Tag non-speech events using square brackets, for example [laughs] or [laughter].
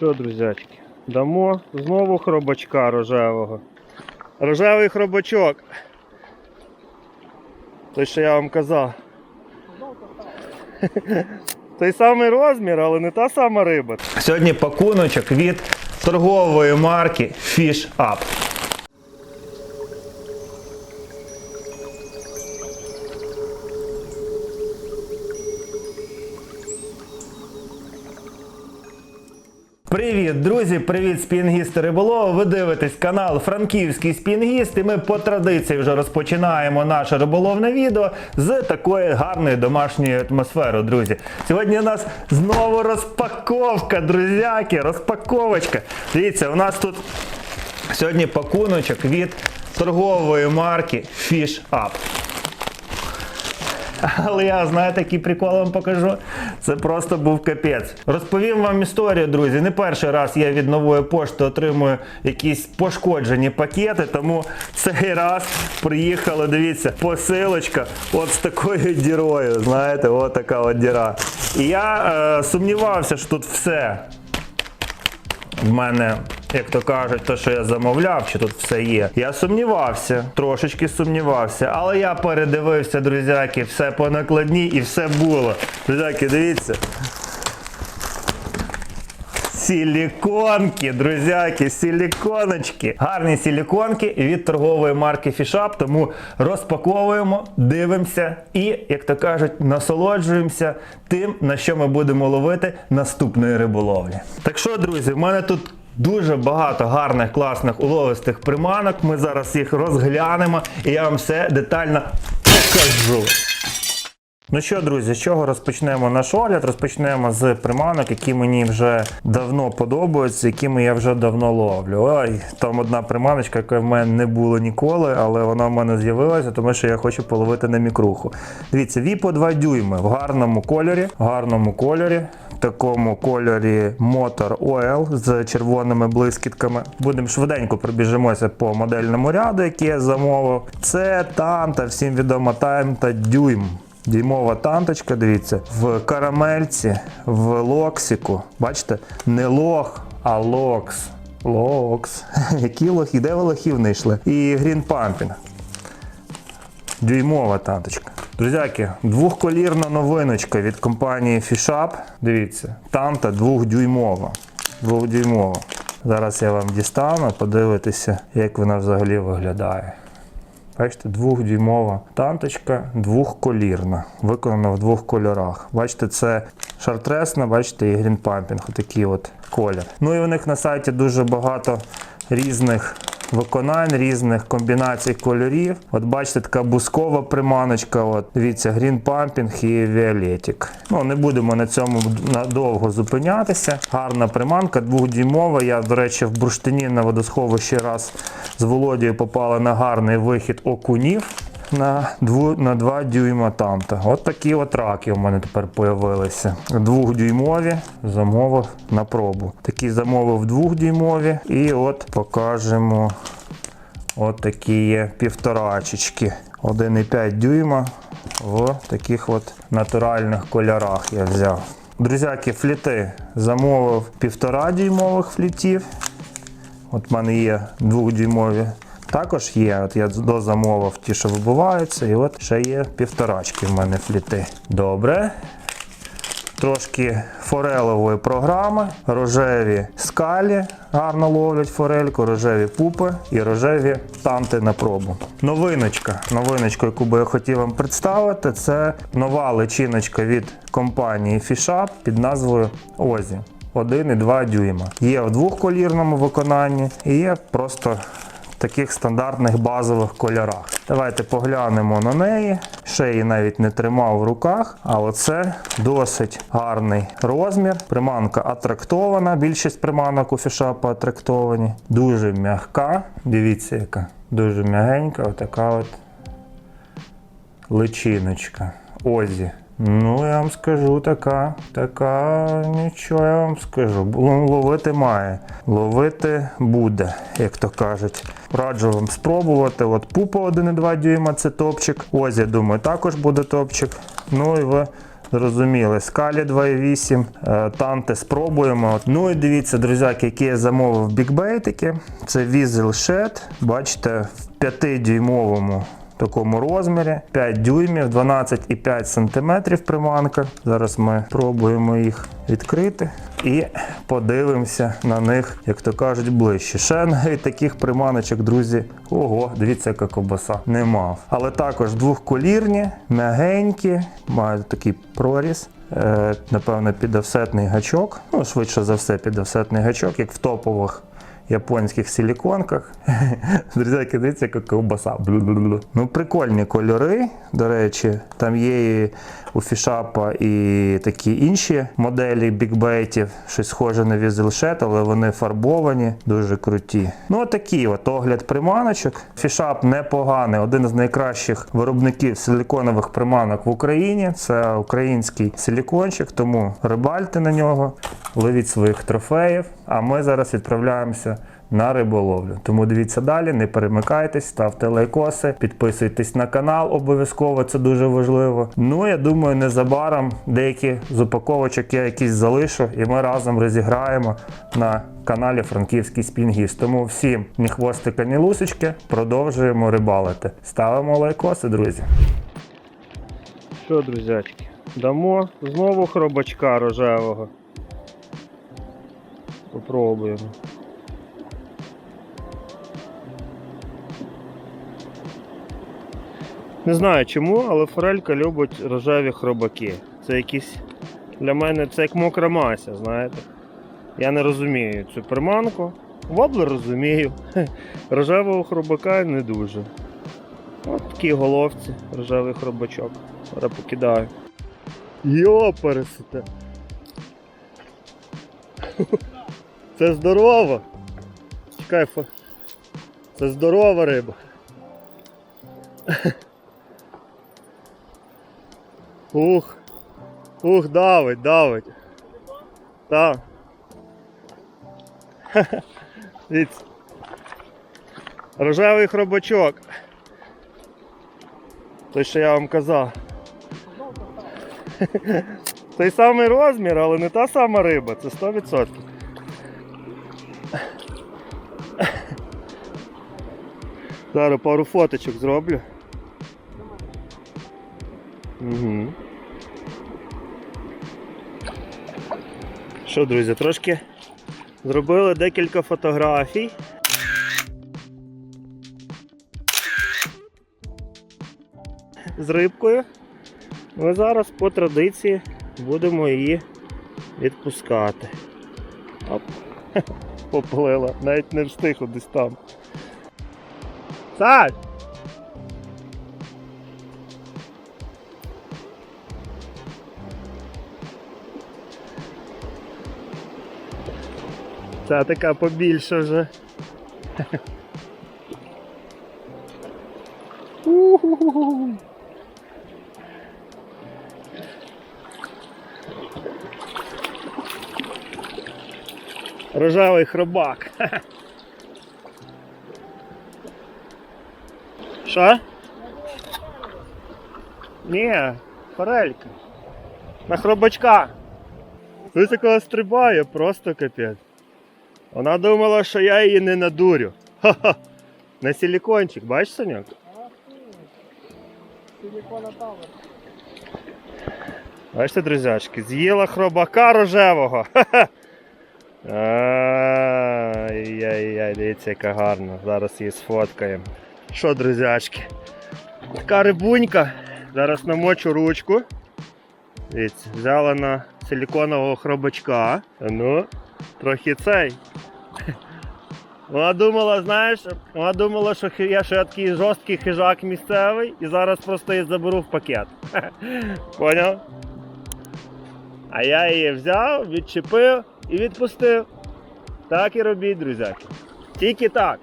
Що, друзячки, дамо знову хробачка рожевого. Рожевий хробачок. Той, що я вам казав. [laughs] Той самий розмір, але не та сама риба. Сьогодні пакуночок від торгової марки Fish Up. Друзі! Привіт, спінгісти риболови! Ви дивитесь канал Франківський спінгіст і ми по традиції вже розпочинаємо наше риболовне відео з такої гарної домашньої атмосфери, друзі. Сьогодні у нас знову розпаковка, друзяки, розпаковочка. Дивіться, у нас тут сьогодні пакуночок від торгової марки Fish Up. Але я, знаєте, який прикол вам покажу. Це просто був капець. Розповім вам історію, друзі. Не перший раз я від нової пошти отримую якісь пошкоджені пакети, тому цей раз приїхала, дивіться, посилочка от з такою дірою. Знаєте, от така от діра. І я е, сумнівався, що тут все в мене, як то кажуть, те, що я замовляв, чи тут все є. Я сумнівався, трошечки сумнівався, але я передивився, друзяки, все по накладній і все було. Друзяки, дивіться. Силіконки, друзяки, силіконочки. Гарні силіконки від торгової марки Fishup, тому розпаковуємо, дивимося і, як то кажуть, насолоджуємося тим, на що ми будемо ловити наступної риболовлі. Так що, друзі, в мене тут. Дуже багато гарних, класних уловистих приманок. Ми зараз їх розглянемо і я вам все детально покажу. Ну що, друзі, з чого розпочнемо наш огляд? Розпочнемо з приманок, які мені вже давно подобаються, якими я вже давно ловлю. Ой, там одна приманочка, яка в мене не було ніколи, але вона в мене з'явилася, тому що я хочу половити на мікруху. Дивіться, віпо 2 дюйми в гарному кольорі, в гарному кольорі. Такому кольорі Motor Oil з червоними блискітками. Будемо швиденько пробіжимося по модельному ряду, який я замовив. Це Танта, всім відома Time та дюйм. Дюймова танточка, дивіться, в карамельці, в локсику. Бачите, не лох, а локс. Локс. [laughs] Які лохи? Де ви лохів знайшли? І Green Pumping. Дюймова танточка. Друзяки, двохколірна новиночка від компанії Fishup. Дивіться, танта двохдюймова. Двохдюймова. Зараз я вам дістану, подивитися, як вона взагалі виглядає. Бачите, двохдюймова танточка, двохколірна, виконана в двох кольорах. Бачите, це шартресна, бачите, і грінпампінг, отакий от колір. Ну і у них на сайті дуже багато різних виконань, різних комбінацій кольорів. От бачите, така бускова приманочка. От дивіться, Green Pumping і Violetic. Ну, не будемо на цьому надовго зупинятися. Гарна приманка, двохдюймова. Я, до речі, в бурштині на водосховищі раз з Володією попала на гарний вихід окунів. На 2, на 2 дюйма танта. От такі от раки у мене тепер появилися. Двохдюймові замовив на пробу. Такі замовив двохдюймові. І от покажемо от такі є півторачечки. 1,5 дюйма в таких от натуральних кольорах я взяв. Друзяки, фліти замовив півтора дюймових флітів. От в мене є двохдюймові. Також є, от я дозамовив ті, що вибиваються, і от ще є півторачки в мене фліти. Добре. Трошки форелової програми, рожеві скалі гарно ловлять форельку, рожеві пупи і рожеві танти на пробу. Новиночка, новиночка, яку би я хотів вам представити, це нова личиночка від компанії Fishap під назвою Озі. 1,2 дюйма. Є в двохколірному виконанні і є просто таких стандартних базових кольорах. Давайте поглянемо на неї. Ще її навіть не тримав в руках, але це досить гарний розмір. Приманка атрактована. Більшість приманок у фішапа атрактовані. Дуже м'яка. Дивіться, яка дуже м'ягенька, отака от личиночка. Озі. Ну, я вам скажу, така, така, нічого я вам скажу. Ловити має. Ловити буде, як то кажуть. Раджу вам спробувати. От пупа 1,2 дюйма це топчик. Ось, я думаю, також буде топчик. Ну і в зрозуміли. Скалі 2.8, е, танти спробуємо. Ну і дивіться, друзяки, які я замовив бікбейтики. Це Weasel Shed. Бачите, в 5-дюймовому такому розмірі, 5 дюймів, 12,5 см приманка. Зараз ми пробуємо їх відкрити і подивимося на них, як то кажуть, ближче. Ще навіть таких приманочок, друзі, ого, дивіться, яка ковбаса. Не мав. Але також двохколірні, м'ягенькі, мають такий проріз. Е, напевно, підофсетний гачок. Ну, швидше за все, підофсетний гачок, як в топових японських силіконках. [laughs] Друзяки, дивіться, яка ковбаса. Ну, прикольні кольори. До речі, там є і у фішапа і такі інші моделі бікбейтів, щось схоже на візелшет, але вони фарбовані, дуже круті. Ну, отакий от огляд приманочок. Фішап непоганий, один з найкращих виробників силіконових приманок в Україні. Це український силікончик, тому рибальте на нього, ловіть своїх трофеїв. А ми зараз відправляємося на риболовлю. Тому дивіться далі, не перемикайтесь, ставте лайкоси, підписуйтесь на канал, обов'язково це дуже важливо. Ну я думаю, незабаром деякі з упаковочок я якісь залишу, і ми разом розіграємо на каналі Франківський Спінгіст. Тому всім ні хвостика, ні лусочки, продовжуємо рибалити. Ставимо лайкоси, друзі. Що, друзячки, дамо знову хробачка рожевого. Попробуємо. Не знаю чому, але форелька любить рожеві хробаки. Це якісь для мене це як мокра мася, знаєте. Я не розумію цю приманку. Воблер розумію. Рожевого хробака не дуже. От такі головці, рожевий хробачок. Зараз покидаю. Йо, пересите. Це здорово. Чекай, це здорова риба. Ух. Ух, давить, давить. Так. Дивіться. Рожевий хробачок. Той, що я вам казав. Той самий розмір, але не та сама риба, це 100%. [laughs] Зараз пару фоточок зроблю. Угу. Що, друзі, трошки зробили декілька фотографій. З рибкою. Ми зараз по традиції будемо її відпускати. Оп. [laughs] Поплила, навіть не встиг десь там. Саш! Це така побільше вже. [laughs] У-ху-ху-ху. Рожевий хробак. Що? Ні, форелька. На хробачка. Ось такого стрибає, просто капець. Вона думала, що я її не надурю. Ха-ха. На силікончик, бачиш, Саньок? Бачите, друзячки, з'їла хробака рожевого. Ха-ха. Ай-яй-яй, дивіться, яка гарна. Зараз її сфоткаємо. Що, друзячки? Така рибунька. Зараз намочу ручку. Дивіться, взяла на силіконового хробачка. Ну, трохи цей. Вона думала, знаєш, вона думала, що я ще такий жорсткий хижак місцевий і зараз просто її заберу в пакет. [laughs] Поняв? А я її взяв, відчепив і відпустив. Так і робіть, друзяки. Тільки так.